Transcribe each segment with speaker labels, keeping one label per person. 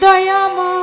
Speaker 1: দয়াময়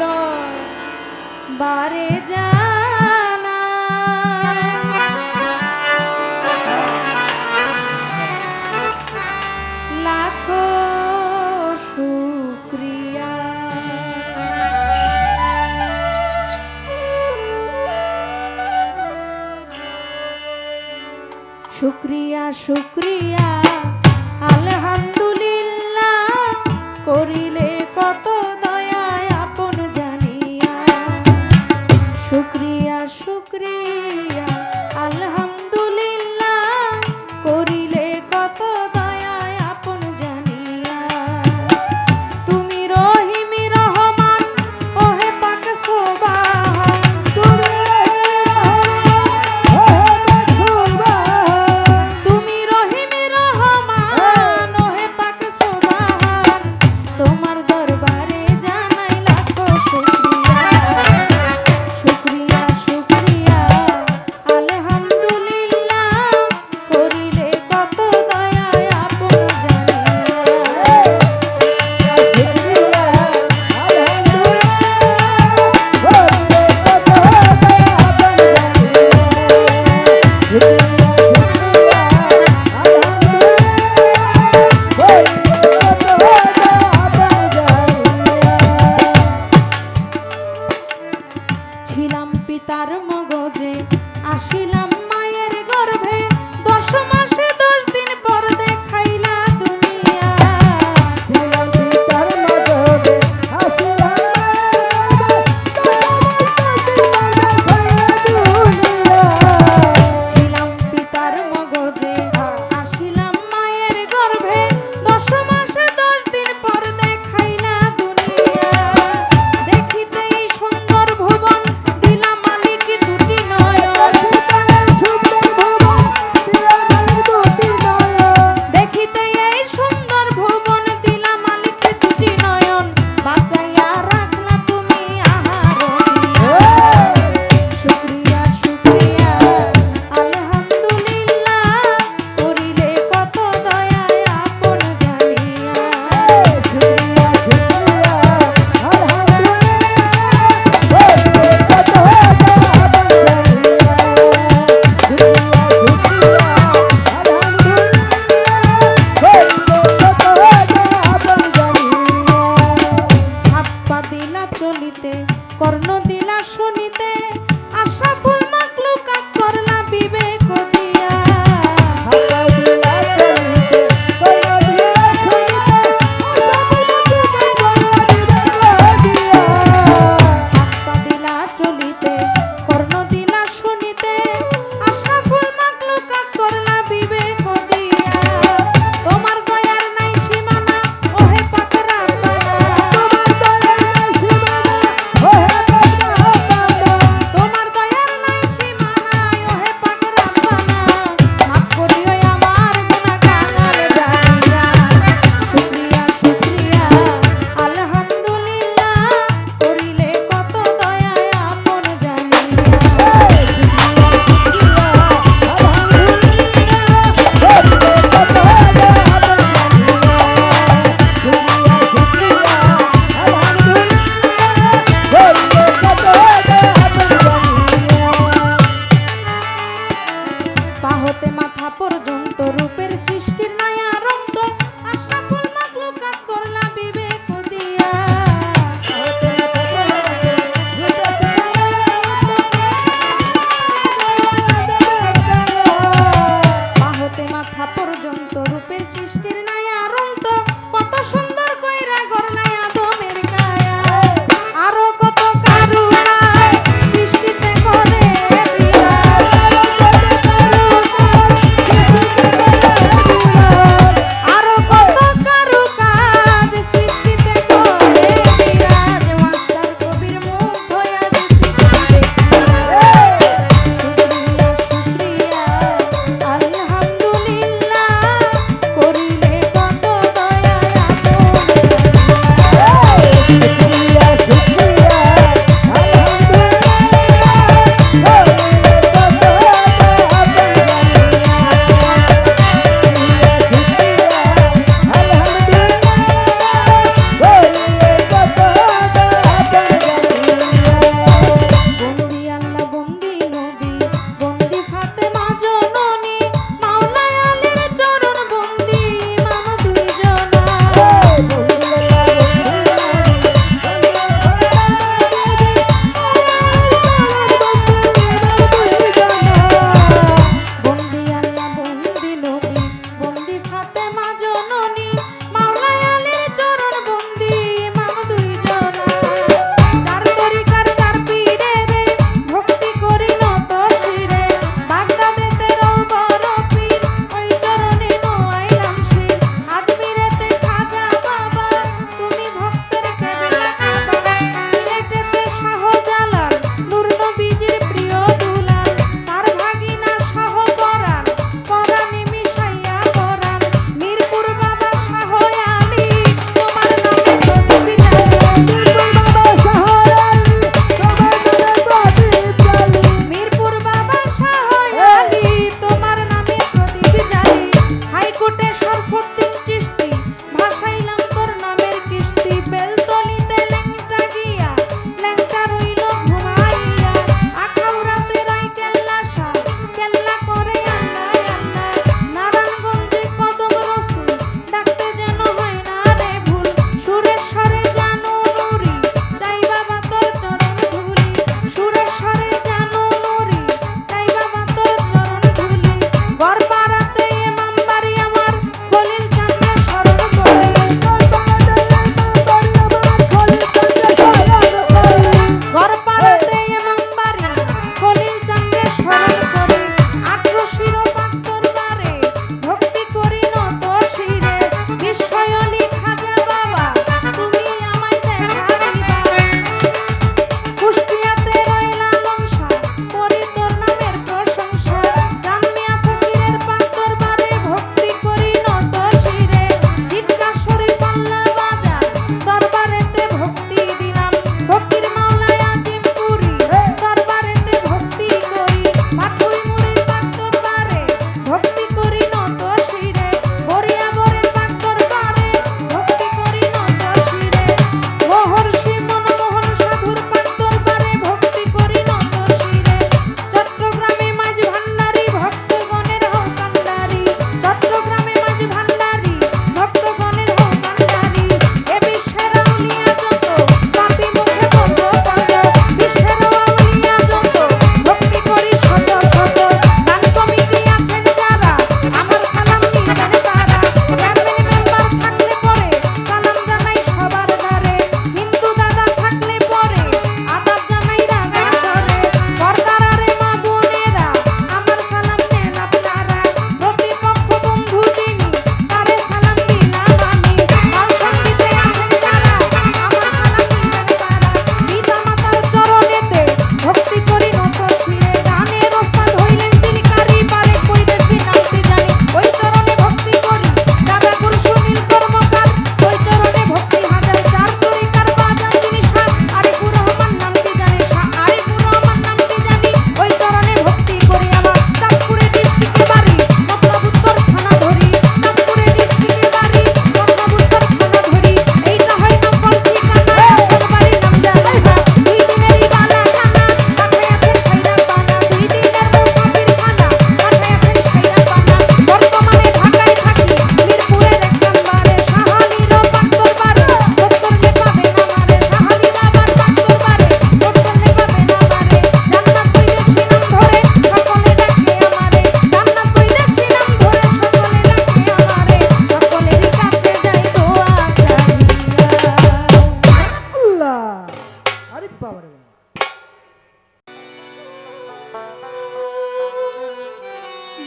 Speaker 1: তোমার বারে জানা। লাখো শুক্রিয়া। শুক্রিয়া শুক্রিয়া। করি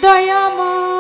Speaker 1: দয়াময়।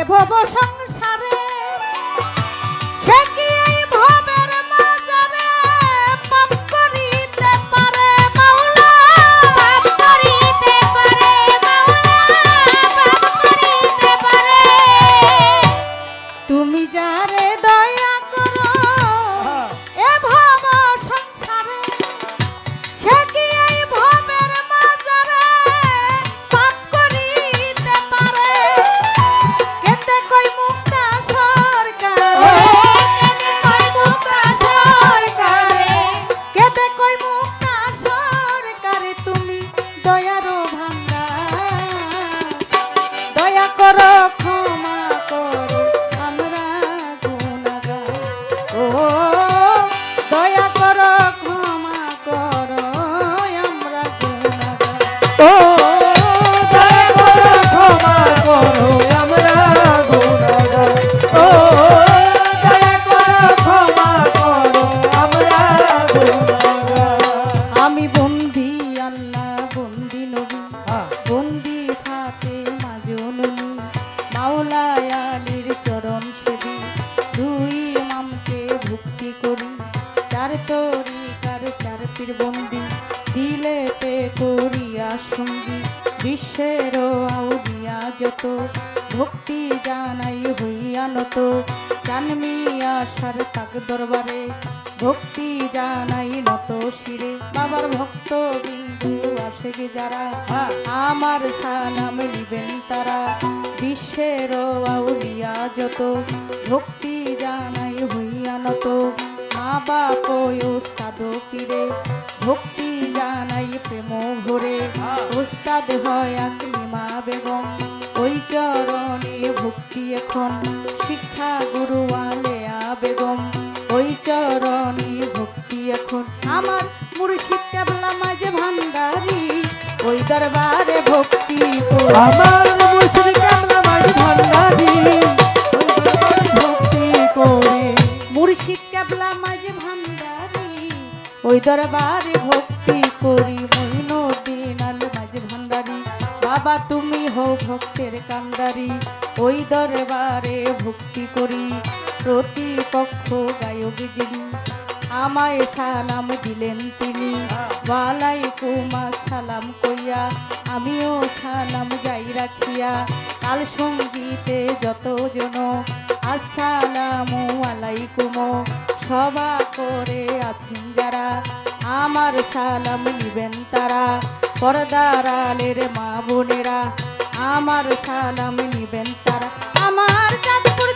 Speaker 1: এ ভব সংসারে করি চার তরিকার চার পীর বন্দি দিলেতে করিয়া সঙ্গী বিশ্বের আউলিয়া যত ভক্তি জানাই হইয়া নত জানমিয়া সার তাক দরবারে ভক্তি জানাই নত শিরে বাবার ভক্ত বিন্দু আসে গে যারা
Speaker 2: হ্যাঁ।
Speaker 1: আমার সালাম নিবেন তারা বিশ্বের আউলিয়া যত ভক্তি জানাই হইয়া নত। মা বাপ ওস্তাদ পীরে ভক্তি জানাই প্রেম ভরে ওস্তাদ হয় আকলিমা বেগম ওই চরণে ভক্তি এখন। শিক্ষা গুরু আলেয়া বেগম ওই চরণে ভক্তি এখন। আমার মুর্শিদ কেবলা মাঝে ভান্ডারি ওই দরবারে ভক্তি।
Speaker 2: আমার
Speaker 1: ওই দরবারে ভক্তি করি মইনুদ্দিন আল মাঝে ভান্ডারি। বাবা, তুমি হও ভক্তের কান্ডারি। ওই দরবারে ভক্তি করি, প্রতিপক্ষ গায়ক যিনি। আমায় সালাম দিলেন তিনি। ওয়ালাইকুম সালাম কইয়া আমিও সালাম যাই রাখিয়া। কাল সঙ্গীতে যতজন, আসসালামু আলাইকুম। সভা করে আছেন যারা, আমার সালাম নিবেন তারা, পর্দার আলের মা বোনেরা, আমার সালাম নিবেন তারা। আমার চাঁদপুর